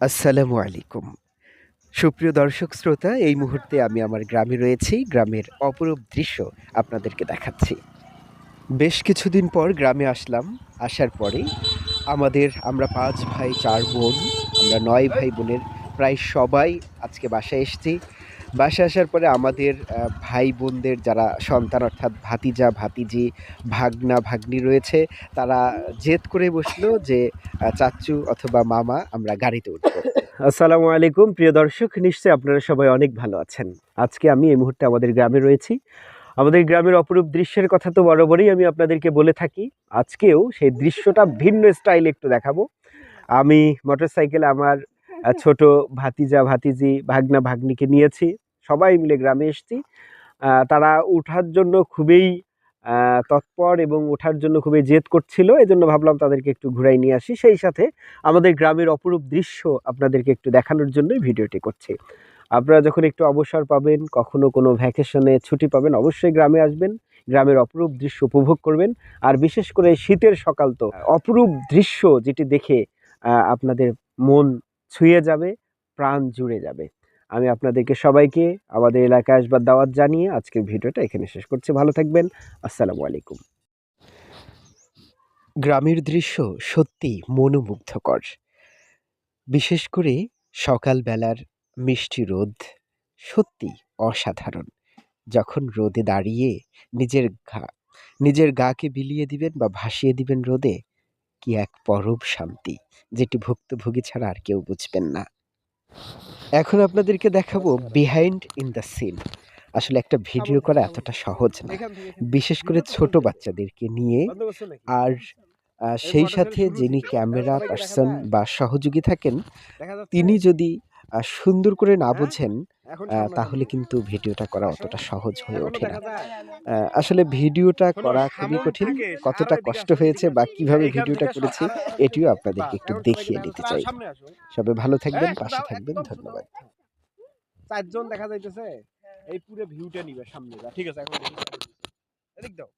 আসসালামু আলাইকুম। সুপ্রিয় দর্শক শ্রোতা, এই মুহূর্তে আমি আমার গ্রামে রয়েছি। গ্রামের অপরূপ দৃশ্য আপনাদেরকে দেখাচ্ছি। বেশ কিছুদিন পর গ্রামে আসলাম। আসার পরে আমাদের আমরা পাঁচ ভাই, চার বোন, আমরা নয় ভাই বোনের প্রায় সবাই আজকে বাসায় এসেছি। বাসায় আসার পরে আমাদের ভাই বোনদের যারা সন্তান অর্থাৎ ভাতিজা, ভাতিজি, ভাগনা, ভাগ্নি রয়েছে, তারা জেদ করে বসল যে চাচ্চু অথবা মামা আমরা গাড়িতে উঠবো। আসসালামু আলাইকুম। প্রিয় দর্শক, নিশ্চয়ই আপনারা সবাই অনেক ভালো আছেন। আজকে আমি এই মুহূর্তে আমাদের গ্রামে রয়েছি। আমাদের গ্রামের অপরূপ দৃশ্যের কথা তো বরাবরই আমি আপনাদেরকে বলে থাকি। আজকেও সেই দৃশ্যটা ভিন্ন স্টাইলে একটু দেখাবো। আমি মোটরসাইকেলে আমার ছোট ভাতিজা, ভাতিজি, ভাগনা, ভাগ্নিকে নিয়েছি। সবাই মিলে গ্রামে এসেছি। তারা ওঠার জন্য খুবই তৎপর এবং ওঠার জন্য খুবই জেদ করছিল। এই জন্য ভাবলাম তাদেরকে একটু ঘুরাই নিয়ে আসি। সেই সাথে আমাদের গ্রামের অপরূপ দৃশ্য আপনাদেরকে একটু দেখানোর জন্যই ভিডিওটি করছি। আপনারা যখন একটু অবসর পাবেন, কখনো কোনো ভ্যাকেশনে ছুটি পাবেন, অবশ্যই গ্রামে আসবেন। গ্রামের অপরূপ দৃশ্য উপভোগ করবেন। আর বিশেষ করে শীতের সকাল তো, অপরূপ দৃশ্য যেটি দেখে আপনাদের মন ছুঁয়ে যাবে, প্রাণ জুড়ে যাবে। আমি আপনাদেরকে সবাইকে আমাদের এলাকায় আসবার দাওয়াত জানিয়ে আজকের ভিডিওটা এখানে শেষ করছি। ভালো থাকবেন। আসসালামু আলাইকুম। গ্রামের দৃশ্য সত্যি মনোমুগ্ধকর। বিশেষ করে সকালবেলার মিষ্টি রোদ সত্যি অসাধারণ। যখন রোদে দাঁড়িয়ে নিজের ঘা, নিজের গাকে বিলিয়ে দিবেন বা ভাসিয়ে দিবেন রোদে, কি এক পরব শান্তি, যেটি ভুক্তভোগী ছাড়া আর কেউ বুঝবেন না। এখন আপনাদেরকে দেখাবো বিহাইন্ড ইন দ্য সিন আসলে একটা ভিডিও করা এতটা সহজ না। বিশেষ করে ছোট বাচ্চাদেরকে নিয়ে আর সেই সাথে যিনি ক্যামেরা পার্সন বা সহযোগী থাকেন তিনি যদি সুন্দর করে না বোঝেন তাহলে কিন্তু ভিডিওটা করা অতটা সহজ হয়ে ওঠে না। আসলে ভিডিওটা করা খুবই কঠিন কতটা কষ্ট হয়েছে বা কীভাবে ভিডিওটা করেছি এটিও আপনাদেরকে একটু দেখিয়ে নিতে চাই। সবাই ভালো থাকবেন পাশে থাকবেন ধন্যবাদ। চারজন দেখা যাইতেছে এই পুরো ভিউটা নিবে সামনে যা ঠিক আছে এখন দেখি। এদিক দাও।